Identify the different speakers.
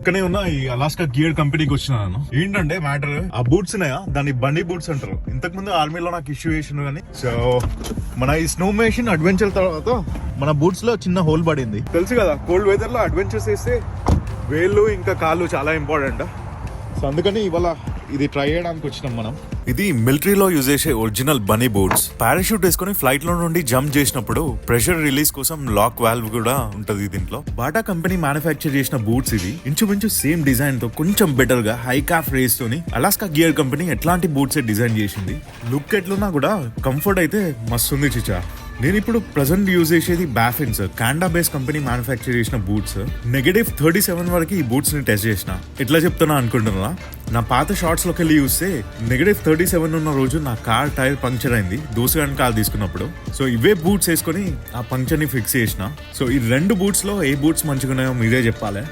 Speaker 1: పక్కనే ఉన్న ఈ అలాస్కా గియర్ కంపెనీకి వచ్చినాను ఏంటంటే మ్యాటర్ ఆ బూట్స్ ఉన్నాయా? దాన్ని బండి బూట్స్ అంటారు. ఇంతకు ముందు ఆర్మీలో నాకు ఇష్యూ చేసిన కానీ సో మన ఈ స్నో మెషిన్ అడ్వెంచర్ తర్వాత మన బూట్స్లో చిన్న హోల్ పడింది. తెలుసు కదా కోల్డ్ వెదర్లో అడ్వెంచర్స్ చేస్తే వేళ్ళు ఇంకా కాళ్ళు చాలా ఇంపార్టెంట్ సో అందుకని ఇవాళ ఇది ట్రై చేయడానికి వచ్చినాం మనం. ఇది మిలిటరీలో యూజ్ చేసే ఒరిజినల్ బనీ బూట్స్. పారాషూట్ వేసుకుని ఫ్లైట్లో నుండి జంప్ చేసినప్పుడు ప్రెషర్ రిలీజ్ కోసం లాక్ వాల్వ్ కూడా ఉంటది దీంట్లో. బాటా కంపెనీ మ్యానుఫ్యాక్చర్ చేసిన బూట్స్ ఇవి ఇంచుమించు సేమ్ డిజైన్తో కొంచెం బెటర్గా హై కాఫ్ రేస్ తోని అలాస్కా గియర్ కంపెనీ ఎట్లాంటి బూట్స్ డిజైన్ చేసింది. లుక్ ఎట్లున్నా కూడా కంఫర్ట్ అయితే మస్తు ఉంది చిచా నేను ఇప్పుడు ప్రజెంట్ యూజ్ చేసేది Baffin's Canada based company manufacture చేసిన బూట్స్ నెగటివ్ థర్టీ సెవెన్ వరకు ఈ బూట్స్ని టెస్ట్ చేసిన. ఎట్లా చెప్తున్నా అనుకుంటున్నా నా పాత షార్ట్స్లోకి వెళ్ళి చూస్తే నెగటివ్ థర్టీ సెవెన్ ఉన్న రోజు నా కార్ టైర్ పంక్చర్ అయింది. దోసగాని కార్ తీసుకున్నప్పుడు. సో ఇవే బూట్స్ వేసుకొని ఆ పంక్చర్ని ఫిక్స్ చేసిన. సో ఈ రెండు బూట్స్లో ఏ బూట్స్ మంచిగా ఉన్నాయో మీరే చెప్పాలి.